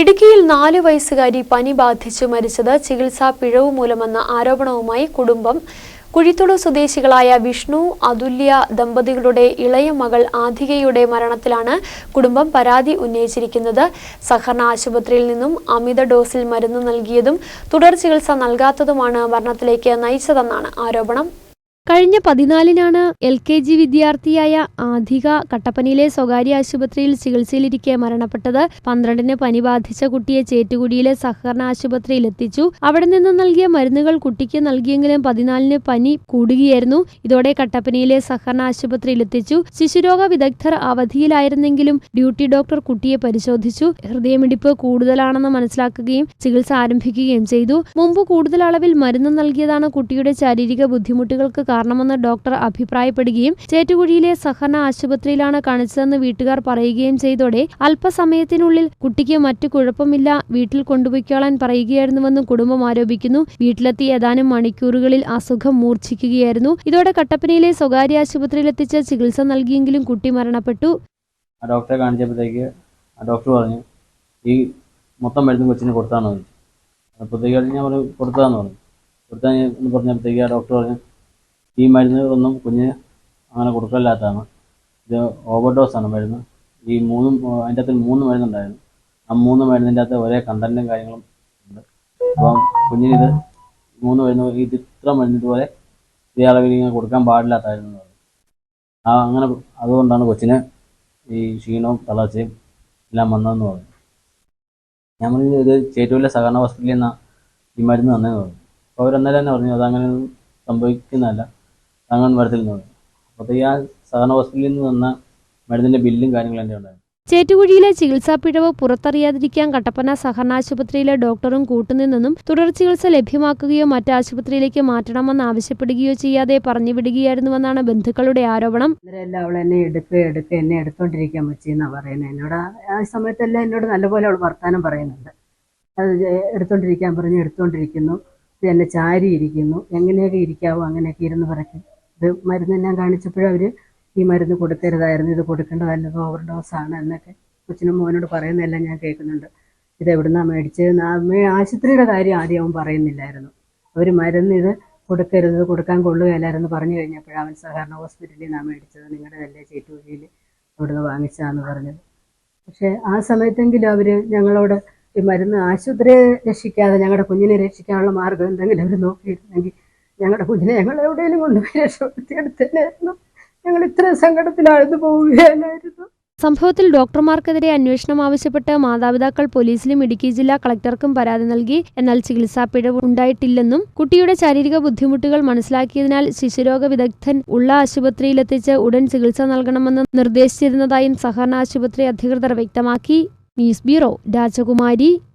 ഇടുക്കിയിൽ നാല് വയസ്സുകാരി പനി ബാധിച്ചു മരിച്ചത് ചികിത്സാ പിഴവ് മൂലമെന്ന ആരോപണവുമായി കുടുംബം കുഴിത്തുളു സ്വദേശികളായ വിഷ്ണു അതുല്യ ദമ്പതികളുടെ ഇളയ മകൾ ആധികയുടെ മരണത്തിലാണ് കുടുംബം പരാതി ഉന്നയിച്ചിരിക്കുന്നത്. സഹകരണ ആശുപത്രിയിൽ നിന്നും അമിത ഡോസിൽ മരുന്ന് നൽകിയതും തുടർ ചികിത്സ നൽകാത്തതുമാണ് മരണത്തിലേക്ക് നയിച്ചതെന്നാണ് ആരോപണം. കഴിഞ്ഞ പതിനാലിനാണ് എൽ കെ ജി വിദ്യാർത്ഥിയായ ആധിക കട്ടപ്പനയിലെ സ്വകാര്യ ആശുപത്രിയിൽ ചികിത്സയിലിരിക്കെ മരണപ്പെട്ടത് പന്ത്രണ്ടിന് പനി ബാധിച്ച കുട്ടിയെ ചേറ്റുകുടിയിലെ സഹകരണ ആശുപത്രിയിൽ എത്തിച്ചു. അവിടെ നിന്ന് നൽകിയ മരുന്നുകൾ കുട്ടിക്ക് നൽകിയെങ്കിലും പതിനാലിന് പനി കൂടുകയായിരുന്നു. ഇതോടെ കട്ടപ്പനയിലെ സഹകരണ ആശുപത്രിയിൽ എത്തിച്ചു. ശിശുരോഗ വിദഗ്ധർ അവധിയിലായിരുന്നെങ്കിലും ഡ്യൂട്ടി ഡോക്ടർ കുട്ടിയെ പരിശോധിച്ചു. ഹൃദയമിടിപ്പ് കൂടുതലാണെന്ന് മനസ്സിലാക്കുകയും ചികിത്സ ആരംഭിക്കുകയും ചെയ്തു. മുമ്പ് കൂടുതൽ അളവിൽ മരുന്ന് നൽകിയതാണ് കുട്ടിയുടെ ശാരീരിക ബുദ്ധിമുട്ടുകൾക്ക് കാരണമെന്ന് ഡോക്ടർ അഭിപ്രായപ്പെടുകയും ചേറ്റുകുഴിയിലെ സഹന ആശുപത്രിയിലാണ് കാണിച്ചതെന്ന് വീട്ടുകാർ പറയുകയും ചെയ്തോടെ അല്പസമയത്തിനുള്ളിൽ കുട്ടിക്ക് മറ്റു കുഴപ്പമില്ല വീട്ടിൽ കൊണ്ടുപോയിക്കോളാൻ പറയുകയായിരുന്നുവെന്നും കുടുംബം ആരോപിക്കുന്നു. വീട്ടിലെത്തി ഏതാനും മണിക്കൂറുകളിൽ അസുഖം മൂർച്ഛിക്കുകയായിരുന്നു. ഇതോടെ കട്ടപ്പനയിലെ സ്വകാര്യ ആശുപത്രിയിൽ എത്തിച്ച് ചികിത്സ നൽകിയെങ്കിലും കുട്ടി മരണപ്പെട്ടു. ഡോക്ടറെ കാണിച്ചപ്പോഴത്തേക്ക് ഡോക്ടർ പറഞ്ഞു ഈ മൊത്തം മരുന്ന് കൊച്ചിന് കൊടുത്താന്ന് പറഞ്ഞു അപ്പോഴത്തേക്ക് ഞാൻ പറഞ്ഞു കൊടുത്താന്ന് പറഞ്ഞു കൊടുത്താൽ പറഞ്ഞപ്പോഴത്തേക്ക് ആ ഡോക്ടർ പറഞ്ഞു ഈ മരുന്നുകളൊന്നും കുഞ്ഞിന് അങ്ങനെ കൊടുക്കലില്ലാത്തതാണ് ഇത് ഓവർഡോസാണ് മരുന്ന്. ഈ മൂന്നും അതിന്റെ അകത്ത് മൂന്ന് മരുന്നുണ്ടായിരുന്നു. ആ മൂന്ന് മരുന്നിന്റെ അകത്ത് ഒരേ കണ്ടന്റും കാര്യങ്ങളും ഉണ്ട്. അപ്പം കുഞ്ഞിനിത് മൂന്ന് മരുന്ന് ഇത് ഇത്ര മരുന്ന് ഇതുപോലെ ഇതേ അളവിൽ ഇങ്ങനെ കൊടുക്കാൻ പാടില്ലാത്തായിരുന്നു ആ അങ്ങനെ അതുകൊണ്ടാണ് കൊച്ചിന് ഈ ക്ഷീണവും തളർച്ചയും എല്ലാം വന്നതെന്ന് പറഞ്ഞു. പറഞ്ഞു ഇത് ചേറ്റൂരിലെ സഹകരണ ഹോസ്പിറ്റലിൽ നിന്നാണ് ഈ മരുന്ന് തന്നതെന്ന് പറഞ്ഞു. അപ്പോൾ അവരന്നേരം തന്നെ പറഞ്ഞു അതങ്ങനെ സംഭവിക്കുന്നതല്ല. അങ്ങനെ നിന്ന് അപ്പോഴത്തേക്ക് ആ സഹകരണ ഹോസ്പിറ്റലിൽ നിന്ന് വന്ന മരുന്നിന്റെ ബില്ലും കാര്യങ്ങളും എന്റെ ഉണ്ടായിരുന്നു. ചേറ്റുകുഴിയിലെ ചികിത്സാ പിഴവ് പുറത്തറിയാതിരിക്കാൻ കട്ടപ്പന സഹകരണ ആശുപത്രിയിലെ ഡോക്ടറും കൂട്ടുനിന്നും തുടർ ചികിത്സ ലഭ്യമാക്കുകയോ മറ്റ് ആശുപത്രിയിലേക്ക് മാറ്റണമെന്ന് ആവശ്യപ്പെടുകയോ ചെയ്യാതെ പറഞ്ഞു വിടുകയായിരുന്നുവെന്നാണ് ബന്ധുക്കളുടെ ആരോപണം. എല്ലാം അവൾ എന്നെ എടുക്കുക എടുക്കുക എന്നെ എടുത്തോണ്ടിരിക്കാൻ പറ്റിയെന്നാണ് പറയുന്നത്. എന്നോട് ആ- സമയത്തെല്ലാം എന്നോട് നല്ലപോലെ അവൾ വർത്താനം പറയുന്നുണ്ട്. അത് എടുത്തോണ്ടിരിക്കാൻ പറഞ്ഞ് എടുത്തോണ്ടിരിക്കുന്നു. എന്നെ ചാരി ഇരിക്കുന്നു എങ്ങനെയൊക്കെ ഇരിക്കാവോ അങ്ങനെയൊക്കെ ഇരുന്ന് പറയ്ക്കും ഇത് മരുന്നെല്ലാം കാണിച്ചപ്പോഴും അവർ ഈ മരുന്ന് കൊടുക്കരുതായിരുന്നു ഇത് കൊടുക്കേണ്ടതല്ല ഓവർ ആണ് എന്നൊക്കെ കൊച്ചിനും മോനോട് പറയുന്നതെല്ലാം ഞാൻ കേൾക്കുന്നുണ്ട്. ഇത് എവിടുന്നാണ് മേടിച്ചത് ആശുപത്രിയുടെ കാര്യം ആദ്യം അവൻ പറയുന്നില്ലായിരുന്നു. അവർ മരുന്ന് ഇത് കൊടുക്കരുത് കൊടുക്കാൻ കൊള്ളുകയില്ലായിരുന്നു പറഞ്ഞു കഴിഞ്ഞപ്പോഴാണ് അവൻ സഹകരണ ഹോസ്പിറ്റലിൽ നിന്നാണ് മേടിച്ചത്. നിങ്ങളുടെ അല്ലേ ചേറ്റുകുഴിയിൽ അവിടുന്ന് വാങ്ങിച്ചതാണെന്ന് പറഞ്ഞത്. പക്ഷേ ആ സമയത്തെങ്കിലും അവർ ഞങ്ങളോട് ഈ മരുന്ന് ആശുപത്രിയെ രക്ഷിക്കാതെ ഞങ്ങളുടെ കുഞ്ഞിനെ രക്ഷിക്കാനുള്ള മാർഗം എന്തെങ്കിലും അവർ നോക്കിയിരുന്നെങ്കിൽ ഞങ്ങളുടെ കുഞ്ഞിനെ ഞങ്ങൾ എവിടെയെങ്കിലും കൊണ്ടുപോയി രക്ഷപ്പെടുത്തിയെടുത്തന്നെയായിരുന്നു ഞങ്ങൾ ഇത്ര സങ്കടത്തിലാഴ്ന്നു പോവുകയല്ലായിരുന്നു. സംഭവത്തിൽ ഡോക്ടർമാർക്കെതിരെ അന്വേഷണം ആവശ്യപ്പെട്ട് മാതാപിതാക്കൾ പോലീസിലും ഇടുക്കി ജില്ലാ കളക്ടർക്കും പരാതി നൽകി. എന്നാൽ ചികിത്സാ പിഴവ് ഉണ്ടായിട്ടില്ലെന്നും കുട്ടിയുടെ ശാരീരിക ബുദ്ധിമുട്ടുകൾ മനസ്സിലാക്കിയതിനാൽ ശിശുരോഗ വിദഗ്ധൻ ഉള്ള ആശുപത്രിയിലെത്തിച്ച് ഉടൻ ചികിത്സ നൽകണമെന്ന് നിർദ്ദേശിച്ചിരുന്നതായും സഹകരണ ആശുപത്രി അധികൃതർ വ്യക്തമാക്കി. ന്യൂസ് ബ്യൂറോ രാജകുമാരി.